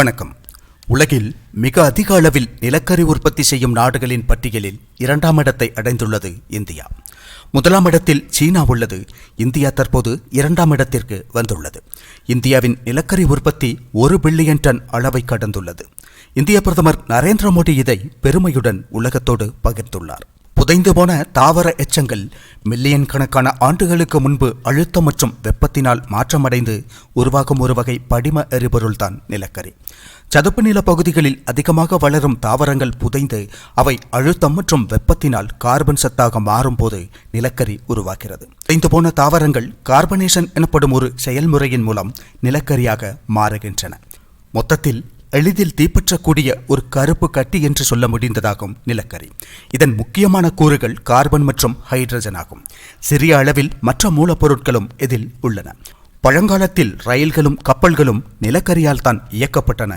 வணக்கம். உலகில் மிக அதிக அளவில் நிலக்கரி உற்பத்தி செய்யும் நாடுகளின் பட்டியலில் இரண்டாம் இடத்தை அடைந்துள்ளது இந்தியா. முதலாம் இடத்தில் சீனா உள்ளது. இந்தியா தற்போது இரண்டாம் இடத்திற்கு வந்துள்ளது. இந்தியாவின் நிலக்கரி உற்பத்தி ஒரு பில்லியன் டன் அளவை கடந்துள்ளது. இந்திய பிரதமர் நரேந்திர மோடி இதை பெருமையுடன் உலகத்தோடு பகிர்ந்துள்ளார். புதைந்து போன தாவர எச்சங்கள் மில்லியன் கணக்கான ஆண்டுகளுக்கு முன்பு அழுத்தம் மற்றும் வெப்பத்தினால் மாற்றமடைந்து உருவாகும் ஒரு வகை படிம எரிபொருள்தான் நிலக்கரி. சதுப்பு நில பகுதிகளில் அதிகமாக வளரும் தாவரங்கள் புதைந்து அவை அழுத்தம் மற்றும் வெப்பத்தினால் கார்பன் சத்தாக மாறும்போது நிலக்கரி உருவாகிறது. புதைந்து போன தாவரங்கள் கார்பனேஷன் எனப்படும் ஒரு செயல்முறையின் மூலம் நிலக்கரியாக மாறுகின்றன. மொத்தத்தில் எளிதில் தீப்பற்றக்கூடிய ஒரு கருப்பு கட்டி என்று சொல்ல முடிந்ததாகும் நிலக்கரி. இதன் முக்கியமான கூறுகள் கார்பன் மற்றும் ஹைட்ரஜன் ஆகும். சிறிய அளவில் மற்ற மூலப்பொருட்களும் இதில் உள்ளன. பழங்காலத்தில் ரயில்களும் கப்பல்களும் நிலக்கரியால் தான் இயக்கப்பட்டன.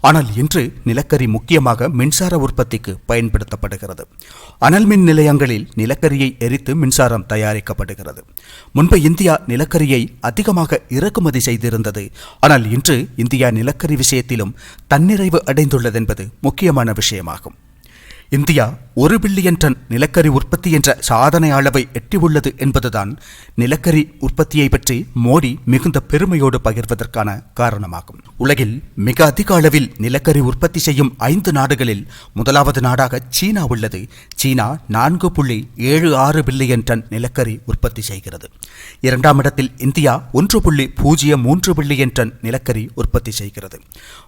ஆனால் இன்று நிலக்கரி முக்கியமாக மின்சார உற்பத்திக்கு பயன்படுத்தப்படுகிறது. அனல் மின் நிலையங்களில் நிலக்கரியை எரித்து மின்சாரம் தயாரிக்கப்படுகிறது. முன்பு இந்தியா நிலக்கரியை அதிகமாக இறக்குமதி செய்திருந்தது. ஆனால் இன்று இந்தியா நிலக்கரி விஷயத்திலும் தன்னிறைவு அடைந்துள்ளது என்பது முக்கியமான விஷயமாகும். இந்தியா ஒரு பில்லியன் டன் நிலக்கரி உற்பத்தி என்ற சாதனை அளவை எட்டியுள்ளது என்பதுதான் நிலக்கரி உற்பத்தியை பற்றி மோடி மிகுந்த பெருமையோடு பகிர்வதற்கான காரணமாகும். உலகில் மிக அதிக அளவில் நிலக்கரி உற்பத்தி செய்யும் ஐந்து நாடுகளில் முதலாவது நாடாக சீனா உள்ளது. சீனா நான்கு புள்ளி ஏழு ஆறு பில்லியன் டன் நிலக்கரி உற்பத்தி செய்கிறது. இரண்டாம் இடத்தில் இந்தியா ஒன்று புள்ளி பூஜ்ஜியம் மூன்று பில்லியன் டன் நிலக்கரி உற்பத்தி செய்கிறது.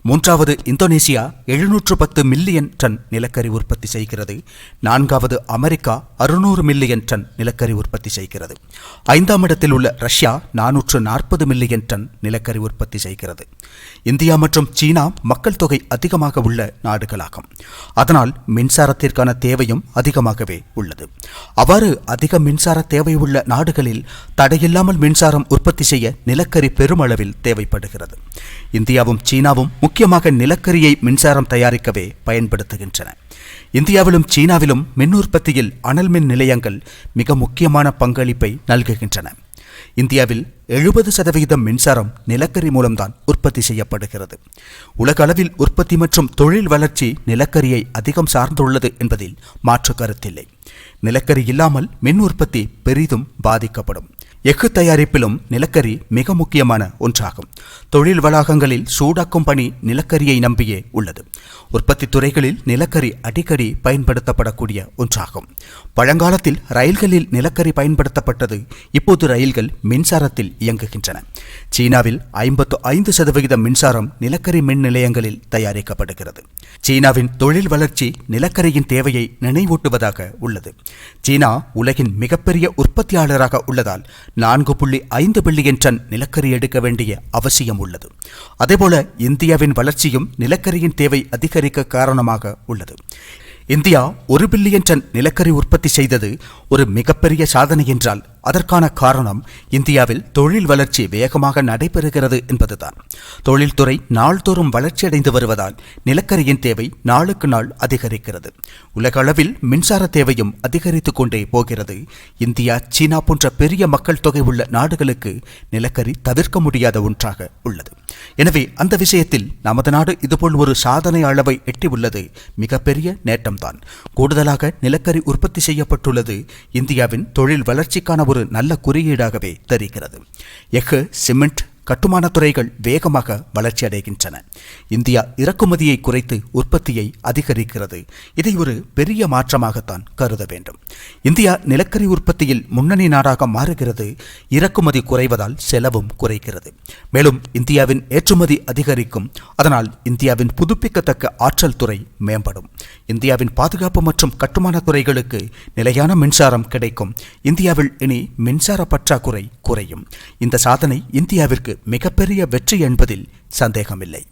மூன்றாவது இந்தோனேசியா எழுநூற்று பத்து மில்லியன் டன் நிலக்கரி உற்பத்தி செய்கிறது. நான்காவது அமெரிக்கா அறுநூறு மில்லியன் டன் நிலக்கரி உற்பத்தி செய்கிறது. ஐந்தாம் இடத்தில் உள்ள ரஷ்யா நானூற்று நாற்பது மில்லியன் டன் நிலக்கரி உற்பத்தி செய்கிறது. இந்தியா மற்றும் சீனா மக்கள் தொகை அதிகமாக உள்ள நாடுகளாகும். அதனால் மின்சாரத்திற்கான தேவையும் அதிகமாகவே உள்ளது. அவ்வாறு அதிக மின்சார தேவை உள்ள நாடுகளில் தடையில்லாமல் மின்சாரம் உற்பத்தி செய்ய நிலக்கரி பெருமளவில் தேவைப்படுகிறது. இந்தியாவும் சீனாவும் முக்கியமாக நிலக்கரியை மின்சாரம் தயாரிக்கவே பயன்படுத்துகின்றன. இந்தியாவிலும் சீனாவிலும் மின் உற்பத்தியில் அனல் மின் நிலையங்கள் மிக முக்கியமான பங்களிப்பை நல்குகின்றன. இந்தியாவில் எழுபது சதவிகிதம் மின்சாரம் நிலக்கரி மூலம்தான் உற்பத்தி செய்யப்படுகிறது. உலக அளவில் உற்பத்தி மற்றும் தொழில் வளர்ச்சி நிலக்கரியை அதிகம் சார்ந்துள்ளது என்பதில் மாற்று கருத்தில்லை. நிலக்கரி இல்லாமல் மின் உற்பத்தி பெரிதும் பாதிக்கப்படும். எஃகு தயாரிப்பிலும் நிலக்கரி மிக முக்கியமான ஒன்றாகும். தொழில் வளாகங்களில் சூடாக்கும் பணி நிலக்கரியை நம்பியே உள்ளது. உற்பத்தி துறைகளில் நிலக்கரி அடிக்கடி பயன்படுத்தப்படக்கூடிய ஒன்றாகும். பழங்காலத்தில் ரயில்களில் நிலக்கரி பயன்படுத்தப்பட்டது இப்போது ரயில்கள் மின்சாரத்தில் இயங்குகின்றன. சீனாவில் ஐம்பத்து ஐந்து சதவிகித மின்சாரம் நிலக்கரி மின் நிலையங்களில் தயாரிக்கப்படுகிறது. சீனாவின் தொழில் வளர்ச்சி நிலக்கரியின் தேவையை நினைவூட்டுவதாக உள்ளது. சீனா உலகின் மிகப்பெரிய உற்பத்தியாளராக உள்ளதால் நான்கு புள்ளி ஐந்து பில்லியன் டன் நிலக்கரி எடுக்க வேண்டிய அவசியம் உள்ளது. அதேபோல இந்தியாவின் வளர்ச்சியும் நிலக்கரியின் தேவை அதிகரிக்க காரணமாக உள்ளது. இந்தியா ஒரு பில்லியன் டன் நிலக்கரி உற்பத்தி செய்தது ஒரு மிகப்பெரிய சாதனை என்றால் அதற்கான காரணம் இந்தியாவில் தொழில் வளர்ச்சி வேகமாக நடைபெறுகிறது என்பதுதான். தொழில்துறை நாள்தோறும் வளர்ச்சியடைந்து வருவதால் நிலக்கரியின் தேவை நாளுக்கு நாள் அதிகரிக்கிறது. உலக அளவில் மின்சார தேவையும் அதிகரித்துக் கொண்டே போகிறது. இந்தியா சீனா போன்ற பெரிய மக்கள் தொகை உள்ள நாடுகளுக்கு நிலக்கரி தவிர்க்க முடியாத ஒன்றாக உள்ளது. எனவே அந்த விஷயத்தில் நமது நாடு இதுபோல் ஒரு சாதனை அளவை எட்டியுள்ளது மிகப்பெரிய நேட்டம்தான். கூடுதலாக நிலக்கரி உற்பத்தி செய்யப்பட்டுள்ளது இந்தியாவின் தொழில் வளர்ச்சிக்கான ஒரு நல்ல குறியீடாகவே தெரிகிறது. எஃகு சிமெண்ட் கட்டுமானத் துறைகள் வேகமாக வளர்ச்சியடைகின்றன இந்தியா இறக்குமதியை குறைத்து உற்பத்தியை அதிகரிக்கிறது. இதை ஒரு பெரிய மாற்றமாகத்தான் கருத வேண்டும். இந்தியா நிலக்கரி உற்பத்தியில் முன்னணி நாடாக மாறுகிறது. இறக்குமதி குறைவதால் செலவும் குறைகிறது. மேலும் இந்தியாவின் ஏற்றுமதி அதிகரிக்கும். அதனால் இந்தியாவின் புதுப்பிக்கத்தக்க ஆற்றல் துறை மேம்படும். இந்தியாவின் பாதுகாப்பு மற்றும் கட்டுமானத் துறைகளுக்கு நிலையான மின்சாரம் கிடைக்கும். இந்தியாவில் இனி மின்சார பற்றாக்குறை குறையும். இந்த சாதனை இந்தியாவிற்கு மிகப்பெரிய வெற்றி என்பதில் சந்தேகமில்லை.